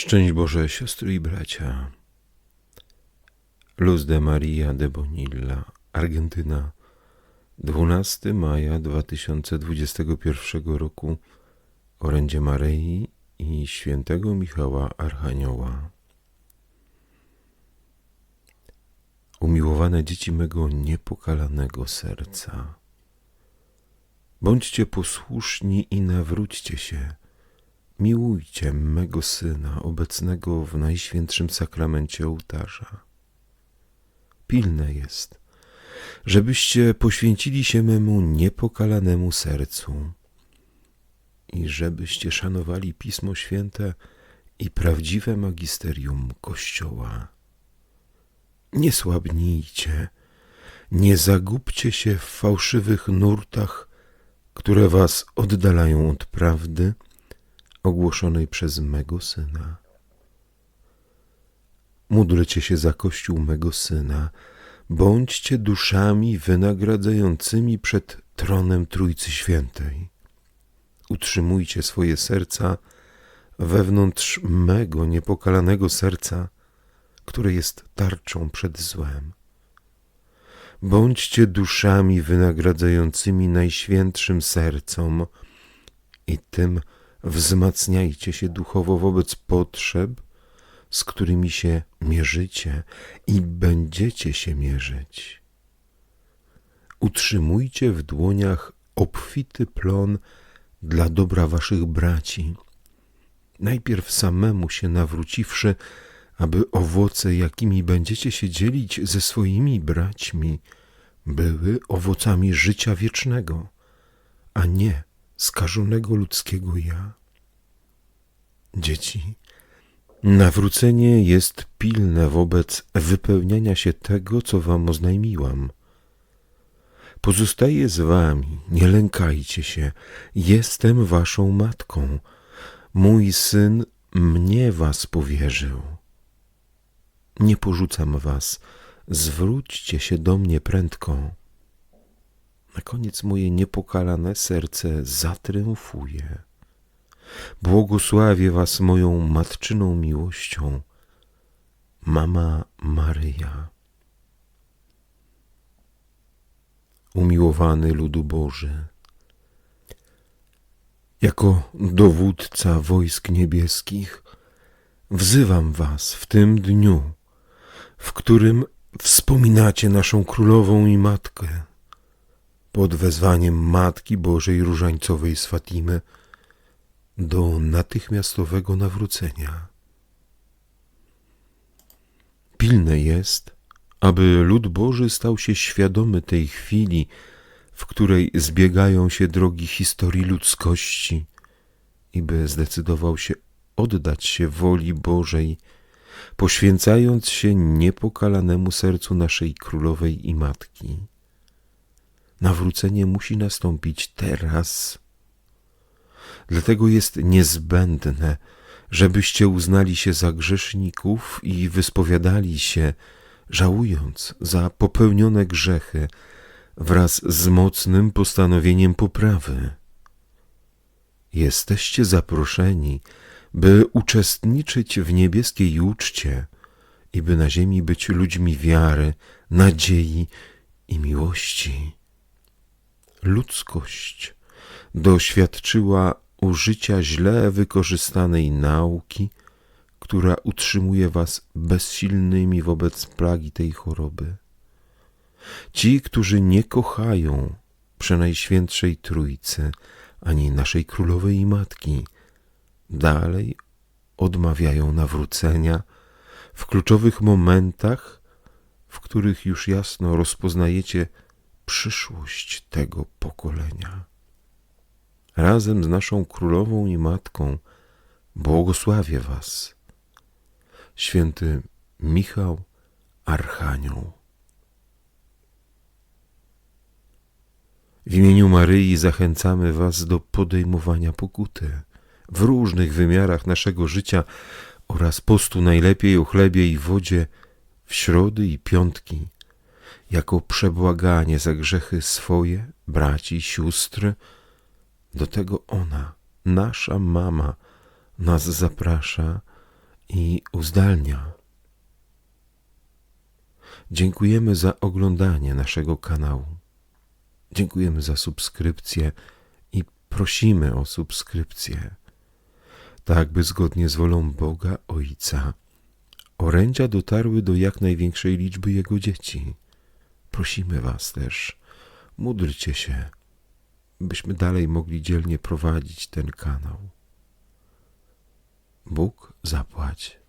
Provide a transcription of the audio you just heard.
Szczęść Boże, siostry i bracia. Luz de Maria de Bonilla, Argentyna, 12 maja 2021 roku, orędzie Maryi i świętego Michała Archanioła. Umiłowane dzieci mego niepokalanego serca, bądźcie posłuszni i nawróćcie się Miłujcie mego Syna, obecnego w Najświętszym Sakramencie ołtarza. Pilne jest, żebyście poświęcili się memu niepokalanemu sercu i żebyście szanowali Pismo Święte i prawdziwe magisterium Kościoła. Nie słabnijcie, nie zagubcie się w fałszywych nurtach, które was oddalają od prawdy, ogłoszonej przez mego Syna. Módlcie się za Kościół mego Syna, bądźcie duszami wynagradzającymi przed tronem Trójcy Świętej. Utrzymujcie swoje serca wewnątrz mego niepokalanego serca, które jest tarczą przed złem. Bądźcie duszami wynagradzającymi najświętszym sercom i tym, wzmacniajcie się duchowo wobec potrzeb, z którymi się mierzycie i będziecie się mierzyć. Utrzymujcie w dłoniach obfity plon dla dobra waszych braci, najpierw samemu się nawróciwszy, aby owoce, jakimi będziecie się dzielić ze swoimi braćmi, były owocami życia wiecznego, a nie skażonego ludzkiego ja. Dzieci, nawrócenie jest pilne wobec wypełniania się tego, co wam oznajmiłam. Pozostaję z wami, nie lękajcie się, jestem waszą matką. Mój syn mnie was powierzył. Nie porzucam was, zwróćcie się do mnie prędko. Na koniec moje niepokalane serce zatriumfuje. Błogosławię Was moją matczyną miłością, Mama Maryja. Umiłowany ludu Boży, jako dowódca wojsk niebieskich, wzywam Was w tym dniu, w którym wspominacie naszą królową i matkę pod wezwaniem Matki Bożej Różańcowej z Fatimy do natychmiastowego nawrócenia. Pilne jest, aby lud Boży stał się świadomy tej chwili, w której zbiegają się drogi historii ludzkości i by zdecydował się oddać się woli Bożej, poświęcając się niepokalanemu sercu naszej królowej i matki. Nawrócenie musi nastąpić teraz. Dlatego jest niezbędne, żebyście uznali się za grzeszników i wyspowiadali się, żałując za popełnione grzechy wraz z mocnym postanowieniem poprawy. Jesteście zaproszeni, by uczestniczyć w niebieskiej uczcie i by na ziemi być ludźmi wiary, nadziei i miłości ludzkość doświadczyła użycia źle wykorzystanej nauki, która utrzymuje was bezsilnymi wobec plagi tej choroby. Ci, którzy nie kochają Przenajświętszej Trójcy ani naszej Królowej i Matki, dalej odmawiają nawrócenia w kluczowych momentach, w których już jasno rozpoznajecie przyszłość tego pokolenia. Razem z naszą królową i matką błogosławię Was, święty Michał Archanioł. W imieniu Maryi zachęcamy Was do podejmowania pokuty w różnych wymiarach naszego życia oraz postu najlepiej o chlebie i wodzie w środy i piątki jako przebłaganie za grzechy swoje, braci, sióstr. Do tego ona, nasza mama, nas zaprasza i uzdalnia. Dziękujemy za oglądanie naszego kanału. Dziękujemy za subskrypcję i prosimy o subskrypcję, tak by zgodnie z wolą Boga Ojca orędzia dotarły do jak największej liczby Jego dzieci. Prosimy Was też, módlcie się, byśmy dalej mogli dzielnie prowadzić ten kanał. Bóg zapłać.